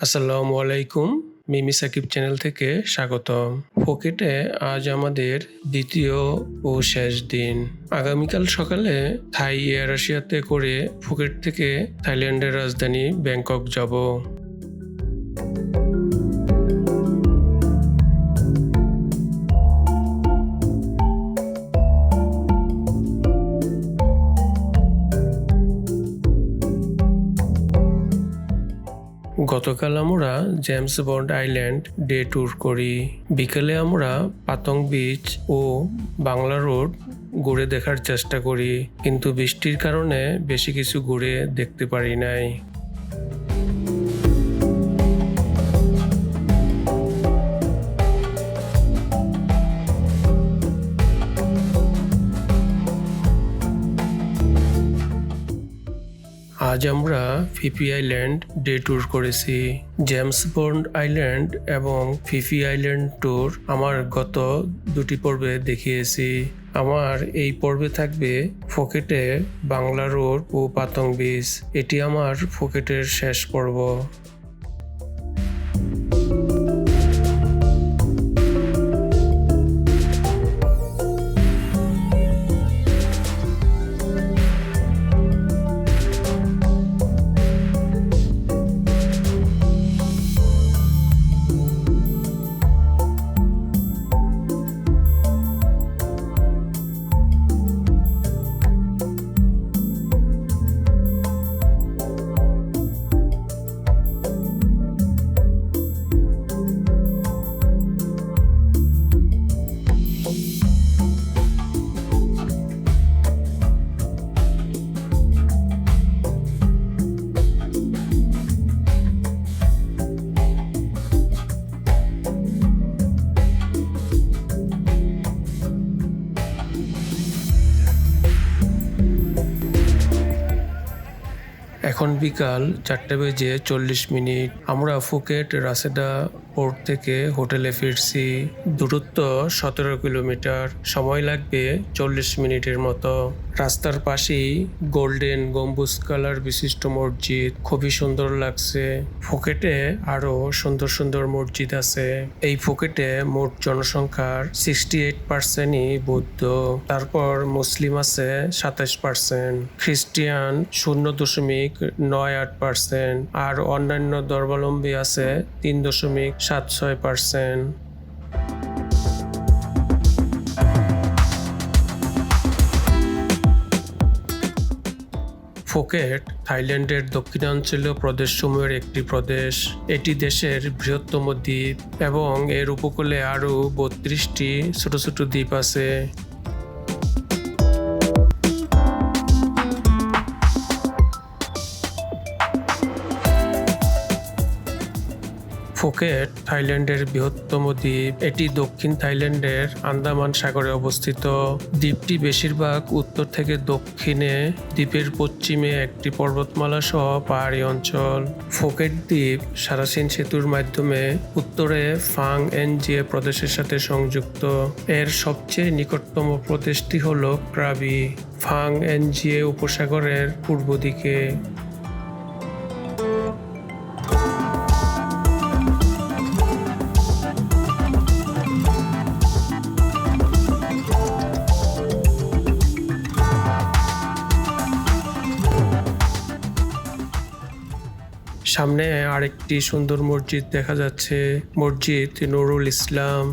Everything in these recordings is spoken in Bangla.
আসসালামু আলাইকুম, মিমি সাকিব চ্যানেল থেকে স্বাগতম। ফোকেটে আজ আমাদের দ্বিতীয় ও শেষ দিন। আগামীকাল সকালে থাই এয়ার রাশিয়াতে করে ফুকেট থেকে থাইল্যান্ডের রাজধানী ব্যাংকক যাব। গতকাল আমরা James Bond Island day tour করি। বিকেলে আমরা পাতং বিচ ও বাংলা রোড ঘুরে দেখার চেষ্টা করি। কিন্তু বৃষ্টির কারণে বেশি কিছু ঘুরে দেখতে পারি নাই। আজ আমরা Phi Phi island day tour করেছি। জেমস বন্ড আইল্যান্ড এবং ফিফি আইল্যান্ড ট্যুর আমার গত দুটি পর্বে দেখিয়েছি। আমার এই পর্বে থাকবে ফকেটে বাংলা রোড ও পাতং বিচ। এটি আমার ফকেটের শেষ পর্ব। বিকাল চারটে বেজে চল্লিশ মিনিট। আমরা ফুকেট রাসেডা পোর্ট থেকে হোটেলে ফিরছি। দূরত্ব সতেরো কিলোমিটার। সময় লাগবে চল্লিশ মিনিটের মতো। রাস্তার পাশেই গোল্ডেন গম্বুজ কালার বিশিষ্ট মসজিদ। খুবই সুন্দর লাগছে। ফুকেটে আরও সুন্দর সুন্দর মসজিদ আছে। এই ফুকেটে মোট জনসংখ্যার সিক্সটি এইট পার্সেন্টই বৌদ্ধ। তারপর মুসলিম আছে সাতাশ পার্সেন্ট খ্রিস্টিয়ান শূন্য দশমিক নয় আট পার্সেন্ট আর অন্যান্য ধর্মাবলম্বী আছে তিন দশমিক সাত ছয় পার্সেন্ট। ফোকেট থাইল্যান্ডের দক্ষিণাঞ্চলীয় প্রদেশসমূহের একটি প্রদেশ। এটি দেশের বৃহত্তম দ্বীপ এবং এর উপকূলে আরও বত্রিশটি ছোট ছোট দ্বীপ আছে। ফুকেট থাইল্যান্ডের বৃহত্তম দ্বীপ। এটি দক্ষিণ থাইল্যান্ডের আন্দামান সাগরে অবস্থিত। দ্বীপটি বেশিরভাগ উত্তর থেকে দক্ষিণে, দ্বীপের পশ্চিমে একটি পর্বতমালা সহ পাহাড়ি অঞ্চল। ফুকেট দ্বীপ সারাসিন সেতুর মাধ্যমে উত্তরে ফাং এনজিএ প্রদেশের সাথে সংযুক্ত। এর সবচেয়ে নিকটতম প্রদেশটি হল ক্রাবি। ফাং এনজিএ উপসাগরের পূর্ব দিকে। সামনে আরেকটি সুন্দর মসজিদ দেখা যাচ্ছে। মসজিদ নুরুল ইসলাম।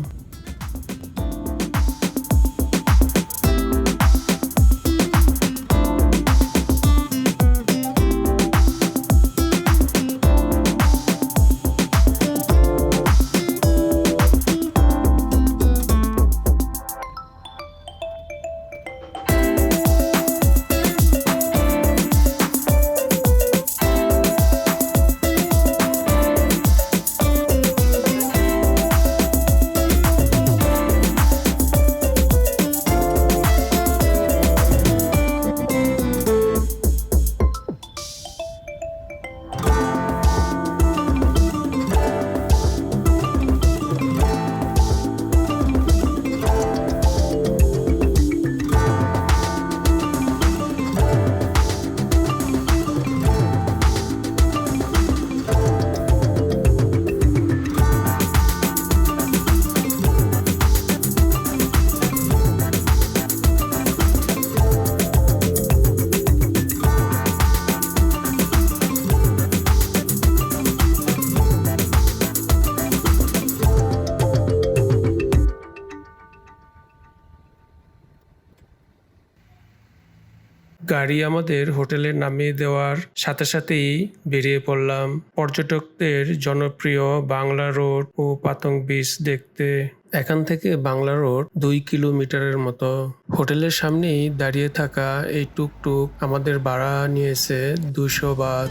গাড়ি আমাদের হোটেলে নামিয়ে দেওয়ার সাথে সাথেই বেরিয়ে পড়লাম। পর্যটকদের জনপ্রিয় বাংলা রোড ও পাতং বিচ দেখতে। এখান থেকে বাংলা রোড দুই কিলোমিটারের মতো। হোটেলের সামনেই দাঁড়িয়ে থাকা এই টুকটুক আমাদের ভাড়া নিয়েছে দুশো বাদ।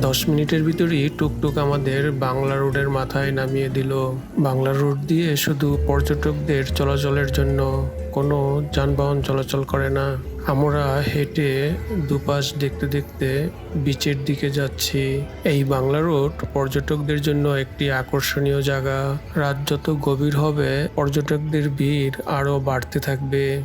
দশ মিনিটের ভিতরেই টুকটুক আমাদের বাংলা রোডের মাথায় নামিয়ে দিল। বাংলা রোড দিয়ে শুধু পর্যটকদের চলাচলের জন্য কোনো যানবাহন চলাচল করে না। আমরা হেঁটে দুপাশ দেখতে দেখতে বিচের দিকে যাচ্ছি। এই বাংলা রোড পর্যটকদের জন্য একটি আকর্ষণীয় জায়গা। রাত যত গভীর হবে, পর্যটকদের ভিড় আরও বাড়তে থাকবে।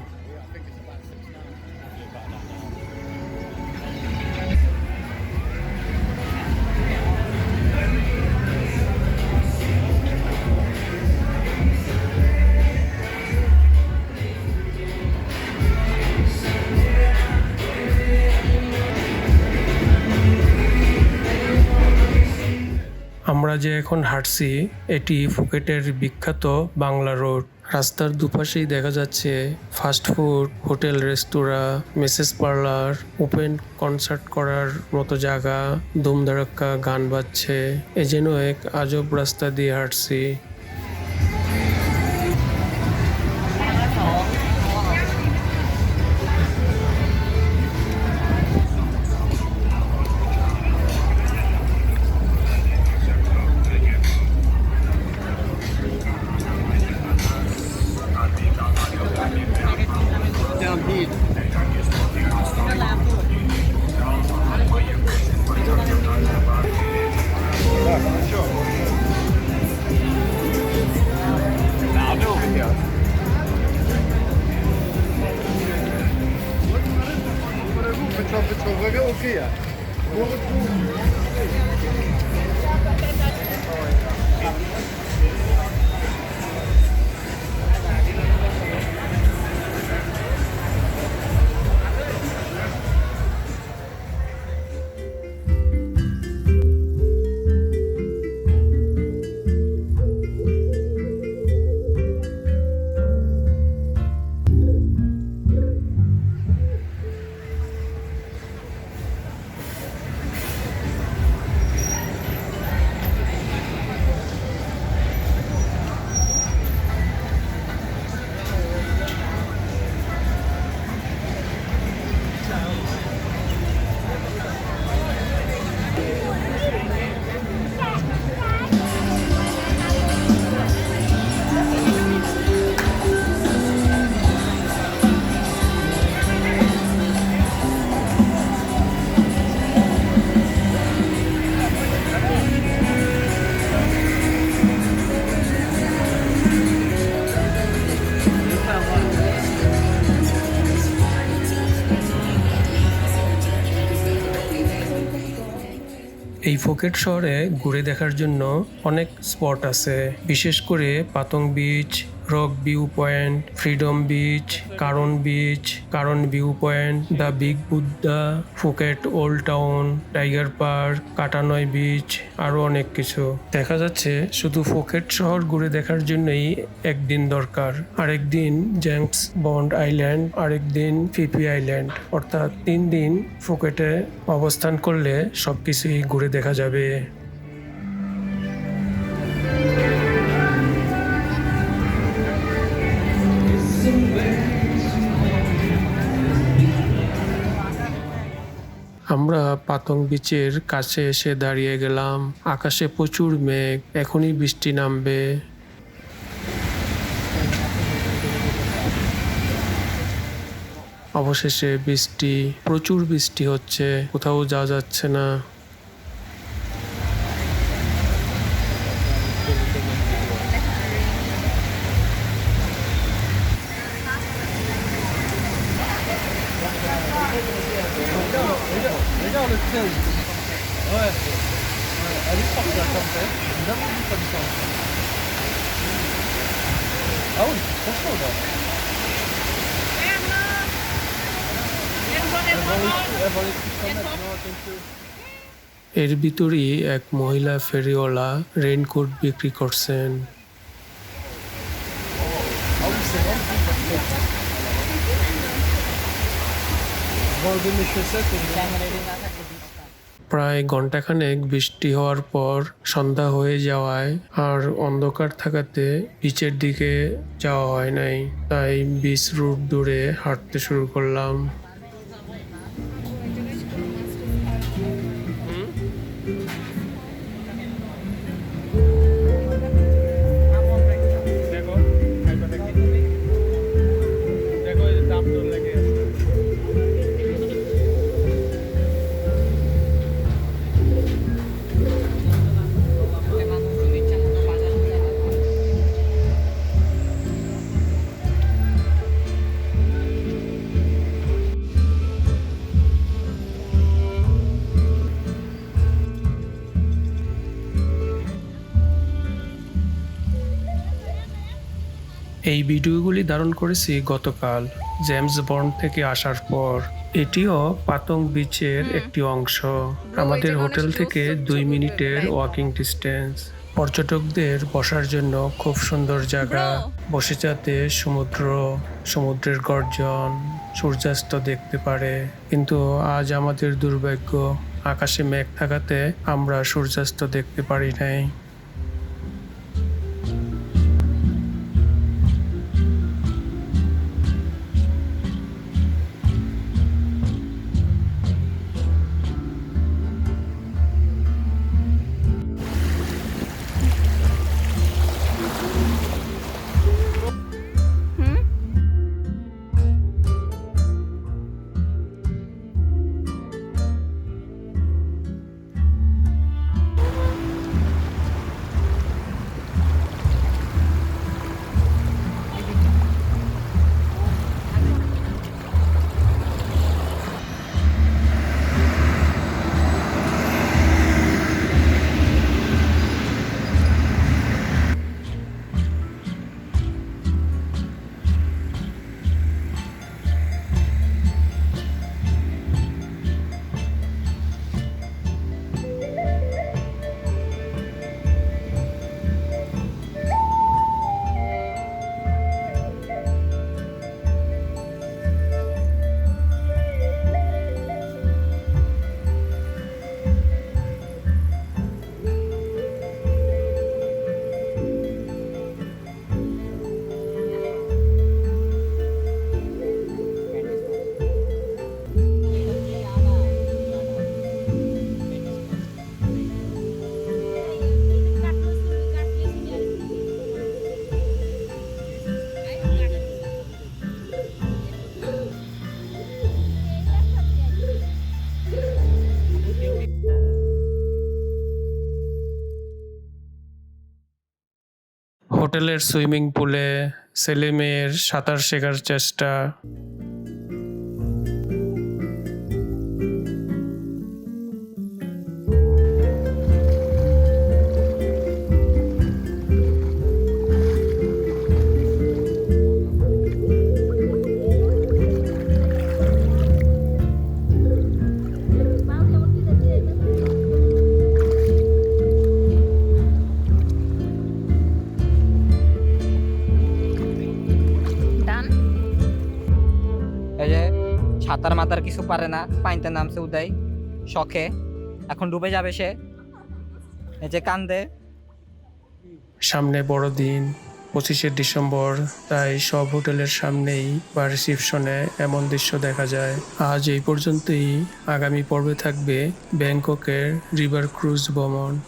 যে এখন হাঁটছি, এটি ফুকেটের বিখ্যাত বাংলা রোড। রাস্তার দুপাশেই দেখা যাচ্ছে fast food, hotel, restaurant massage parlour, open concert করার মতো জায়গা ধুমধারাক্কা গান বাজছে। এ যেন এক আজব রাস্তা দিয়ে হাঁটছি। এই ফোকেট শহরে ঘুরে দেখার জন্য অনেক স্পট আছে। বিশেষ করে Patong Beach Rock View Point Freedom Beach Karon Beach Karon View Point the Big Buddha Phuket Old Town Tiger Park Kata Noi Beach আরও অনেক কিছু। দেখা যাচ্ছে শুধু ফুকেট শহর ঘুরে দেখার জন্যই একদিন দরকার। আরেকদিন জ্যাংস বন্ড আইল্যান্ড আরেকদিন ফিপি আইল্যান্ড অর্থাৎ তিন দিন ফুকেটে অবস্থান করলে সবকিছুই ঘুরে দেখা যাবে। পাতং বিচের কাছে এসে দাঁড়িয়ে গেলাম। আকাশে প্রচুর মেঘ, এখনই বৃষ্টি নামবে। অবশেষে বৃষ্টি, প্রচুর বৃষ্টি হচ্ছে, কোথাও যাওয়া যাচ্ছে না। Deus. Ouais. Elle est sortie la tempête. J'ai jamais vu comme ça. Ah oui, c'est trop chaud là. এর ভিতরেই এক মহিলা ফেরিওয়ালা রেইনকোট বিক্রি করছেন Vendre mes chaussettes et প্রায় ঘন্টাখানেক বৃষ্টি হওয়ার পর সন্ধ্যা হয়ে যাওয়ায় আর অন্ধকার থাকাতে বিচের দিকে যাওয়া হয় নাই। তাই বিচ রুট দূরে হাঁটতে শুরু করলাম। এই ভিডিওগুলি ধারণ করেছি গতকাল জেমস বন্ড থেকে আসার পর। এটিও পাতং বিচের একটি অংশ। আমাদের হোটেল থেকে দুই মিনিটের ওয়াকিং ডিস্টেন্স পর্যটকদের বসার জন্য খুব সুন্দর জায়গা। বসে যাতে সমুদ্র সমুদ্রের গর্জন সূর্যাস্ত দেখতে পারে। কিন্তু আজ আমাদের দুর্ভাগ্য আকাশে মেঘ থাকাতে আমরা সূর্যাস্ত দেখতে পারি নাই। হোটেলের সুইমিং পুলে ছেলে মেয়ের সাঁতার শেখার চেষ্টা। সাঁতার মাতার কিছু পারে না, পানিতে নামছে উদয়, শখে। এখন ডুবে যাবে সে। যে কান্দে। সামনে বড়দিন পঁচিশে ডিসেম্বর, তাই সব হোটেলের সামনেই বা রিসিপশনে এমন দৃশ্য দেখা যায়। আজ এই পর্যন্তই। আগামী পর্বে থাকবে ব্যাংককের রিভার ক্রুজ ভ্রমণ।